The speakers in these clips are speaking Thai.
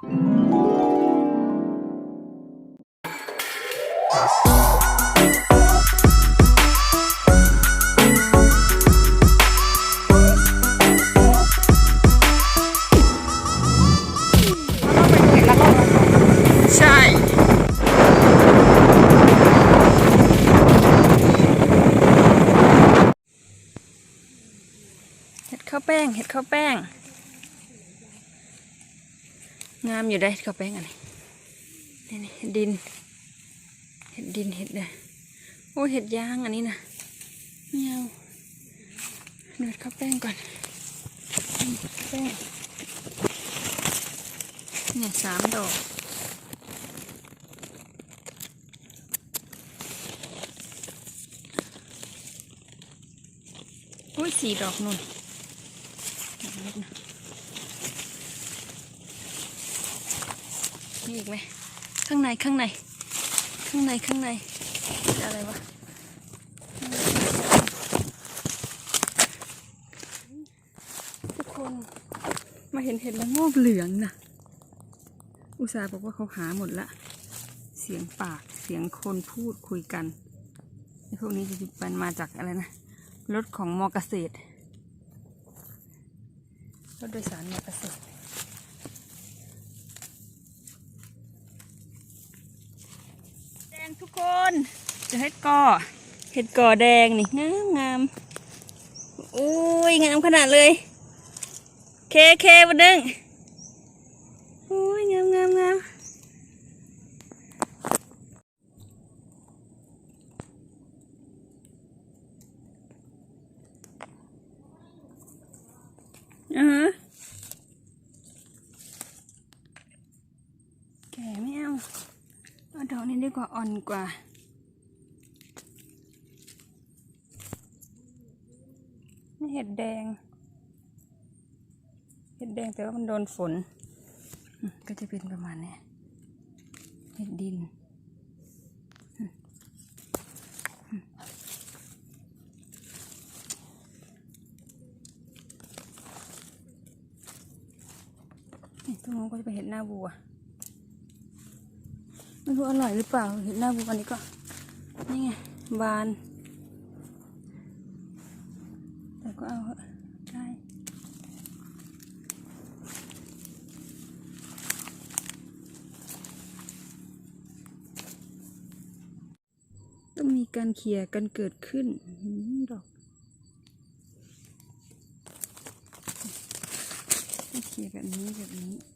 ใช่ เห็ดข้าวแป้ง เห็ดข้าวแป้ง งามอยู่ได้เข้าวแป้งอันนี้นี่เห็ดดิน เห็ดดินเห็ดเนี่ยโอ้เห็ดยางอันนี้นะไม่เอาเดือดข้าวแป้งก่อนแป้งเนี่ยสามดอกอุ้ยสี่ดอกนุ่นดอกเล็กนะ มีอีกไหมข้างในข้างใน ข้างในข้างในอะไรวะทุกคนมาเห็นเห็ดละโงกเหลืองนะอุตส่าห์บอกว่าเขาหาหมดละ เสียงปากเสียงคนพูดคุยกันพวกนี้จะเป็นมาจากอะไรนะรถของมอเกษตรรถโดยสารมอเกษตร แด งทุกคนจะเห็ดกอเห็ดกอแดงนี่งามงามอุ้ยงามขนาดเลย เคเควันนึงอุ้ยงามงามงามอ่าฮะแก่ไม่เอาเอาดอ กนี้ดีกว่าอ่อนกว่า นี่เห็ดแดง เห็ดแดงแต่ว่ามันโดนฝน ก็จะเป็นประมาณนี้ เห็ดดินตรงนู้นก็จะเป็นเห็ดหน้าบัว ไม่รู้อร่อยหรือเปล่า เห็ดหน้าบัวอันนี้ก็ นี่ไง บาน แต่ก็เอาได้ต้องมีการเคลียกันเกิดขึ้นอดอกเคลียร์แบบนี้แบบนี้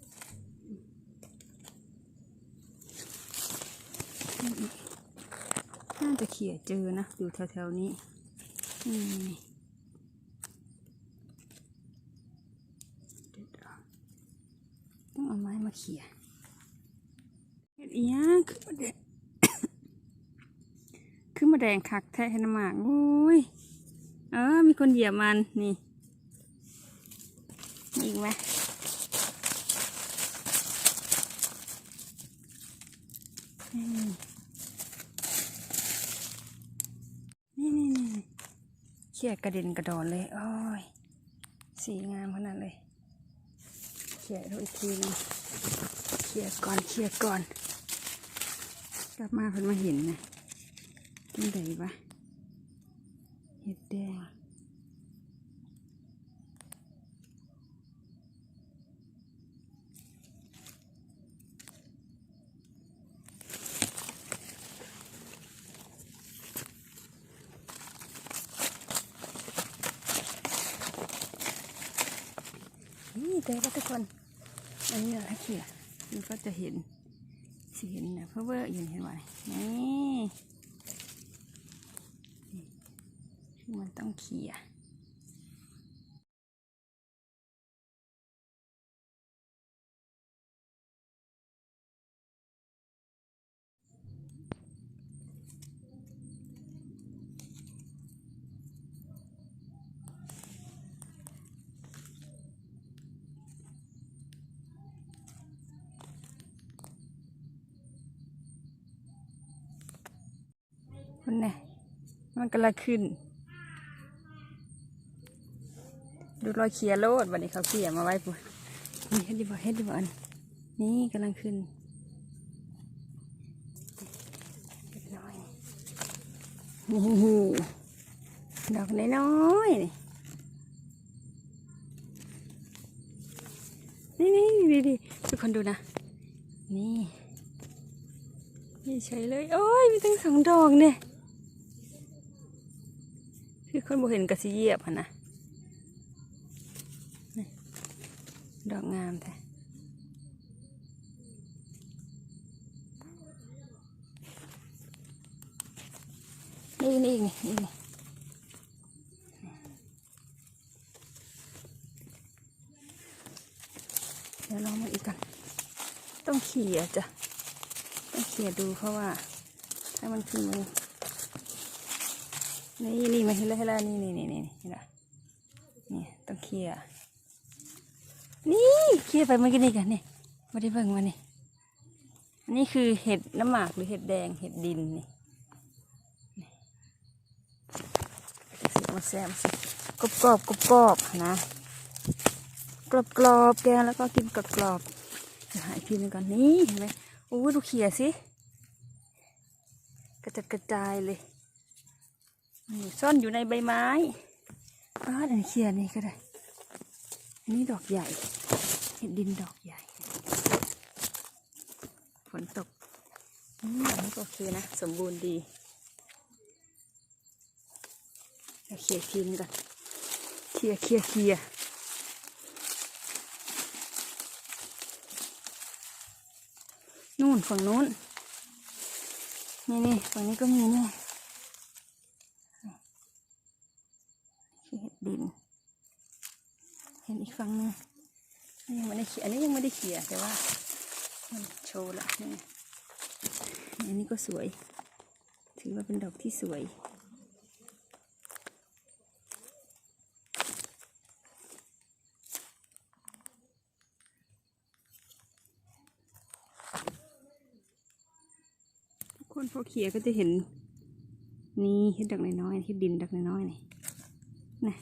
น่าจะเขี่ยเจอนะ อยู่แถวๆนี้ต้องเอาไม้มาเขี่ยเฮ็ดอียคือมาแดงคือมาแดงคักแท้น้ำหมากโอ้ยเออมีคนเหยียบมันนี่มีอีกไหมอืมนี่นี่นี่นี่เขี่ยกระเด็นกระดอนเลย โอ้ย สีงามขนาดเลยเขี่ยดูอีกทีนึงเขี่ยก่อนเขี่ยก่อน กลับมาเพิ่นมาเห็นนะจังไดวะเห็ดแดง เจอแล้วทุกคน อันนี้อะไรเขี่ยมันก็จะเห็นสีเห็นนะเพราะว่าอยู่เห็นไหมนี่มันต้องเขี่ย คนนี่มันกำลังขึ้น ดูรอยเขียโลดวันนี้เขาเขียมาไว้ปุ๊บนี่เฮ็ดดีบ่เฮ็ดดีบ่อันนี่กำลังขึ้นน้อยนี่ดอกน้อยๆนี่นี่นี่ดิทุกคนดูนะ นี่ นี่เฉยเลย โอ้ย มีตั้งสองดอกเนี่ย คือคนบ่เห็นกระสีเยียบหันนะดอกงามแท้นี่นี่นี่นี่นี่เดี๋ยวลองมาอีกกันต้องเขี่ยจ้ะต้องเขี่ยดูเพราะว่า ถ้ามันขึ้นมัน นี่นี่มาเห็นแล้วเห็นแล้วนี่นี่นี่นี่นี่ละนี่ต้องเขี่ยนี่เขี่ยไปเมื่อกี้นี่กันนี่ไม่ได้เบิ่งมานี่อันนี้คือเห็ดน้ำหมากหรือเห็ดแดงเห็ดดินนี่นี่สิมาแซมสิกรอบกรอบกรอบกรอบนะ กรอบกรอบแกงแล้วก็กินกรอบกรอบหายพี่นึงก่อนนี่เห็นไหมโอ้ดูเขียสิกระจัดกระจายเลย ซ่อนอยู่ในใบไม้อ้าวอันเขียนี่ก็ได้ อันนี้ดอกใหญ่ เห็ดดินดอกใหญ่ ฝนตกอืมอันนี้โอเคนะ สมบูรณ์ดีเดี๋ยวเขียทีนงก่อนเคลียร์เคลียร์เคลียร์นู่นฝั่งนู้น นี่นี่ฝั่งนี้ก็มีนี่เห็ ดิน เห็นอีกฝั่งหนึงยังไม่ได้เขียอันนี้ยังไม่ได้เขียแต่ว่ามันโชว์ละนี่อันนี้ก็สวย ถือว่าเป็นดอกที่สวยทุกคนพอเขียก็จะเห็น นี่เห็ดดอกน้อยๆเห็ดดินดอกน้อยๆนี่นะ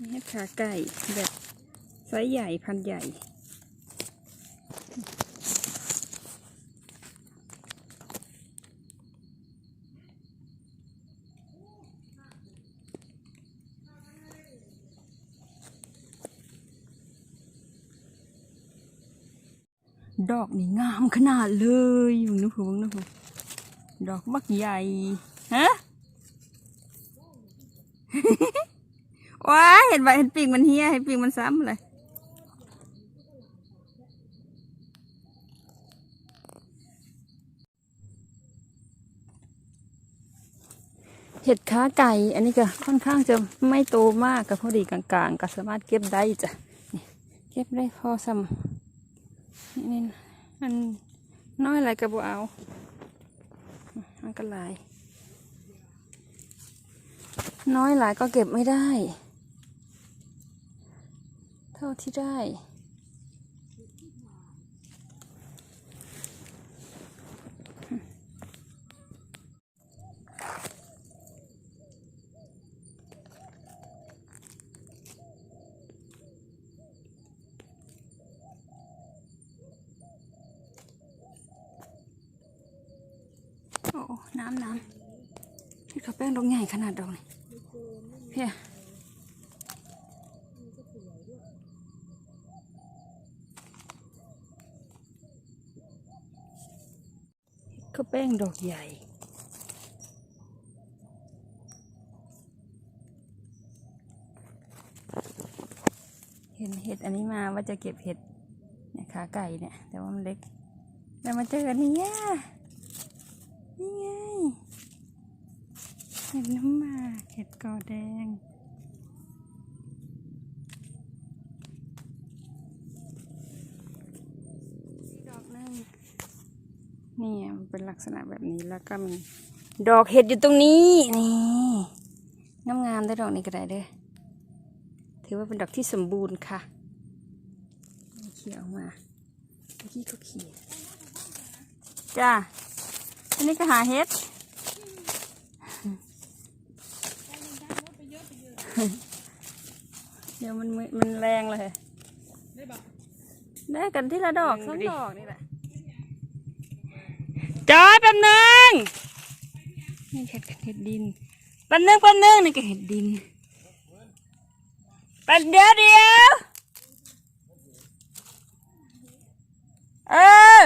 นี่เห็ดขาไก่แบบไซส์ใหญ่พันใหญ่ ดอกนี่งามขนาดเลยมึงนึกถึงมึงนึกถึงดอกบักใหญ่ ฮะ ว้าเห็นใบเห็นปีกมันเฮียเห็นปีกมันซ้ำเลยเห็ดขาไก่ อันนี้ก็ค่อนข้างจะไม่โตมากก็พอดีกลางๆ ก็สามารถเก็บได้จ้ะเก็บได้พอซ้ำนี่นี่มันน้อยอะไรก็บ่เอามันก็หลาย น้อยหลายก็เก็บไม่ได้ เท่าที่ได้โอ้ น้ำน้ำพี่เขาแป้งดอกใหญ่ขนาดดอกนี่เพียข้าว แป้งดอกใหญ่เห็นเห็ดอันนี้มาว่าจะเก็บเห็ดเนี่ยขาไก่เนี่ย แต่ว่ามันเล็กแต่มาเจออันนี้อะนี่ไงเห็ดน้ำหมากเห็ดกอแดง นี่มันเป็นลักษณะแบบนี้แล้วก็มีดอกเห็ดอยู่ตรงนี้ นี่งามๆได้ดอกนี้ก็ได้เด้อถือว่าเป็นดอกที่สมบูรณ์ค่ะเขี่ยออกมาเมื่อกี้ก็เขี่ยจ้าอันนี้ก็หาเห็ดเดี๋ยวมันมืมันแรงเลยได้บอกได้กันที่ละดอกสองดอกนี่แหละจอยแป๊บนึง นี่เห็ดเห็ดดินปันนึงปันนึงนี่ก็เห็ดดินปันเดียวเดียวเออ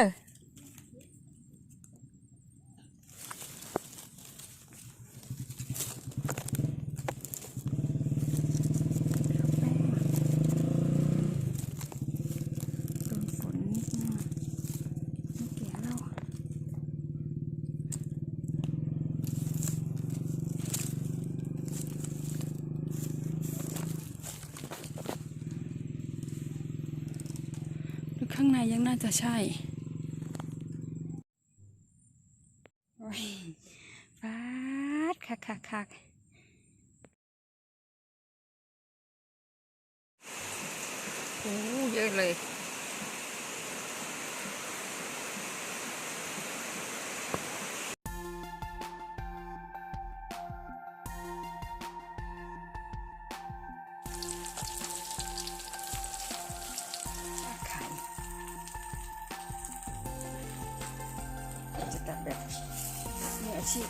โดนฝนนิดนึงไม่แก่แล้ว ดูข้างใน ยังน่าจะใช่โอ้ยฟาดคักคักคักโอ้เยอะเลย จะ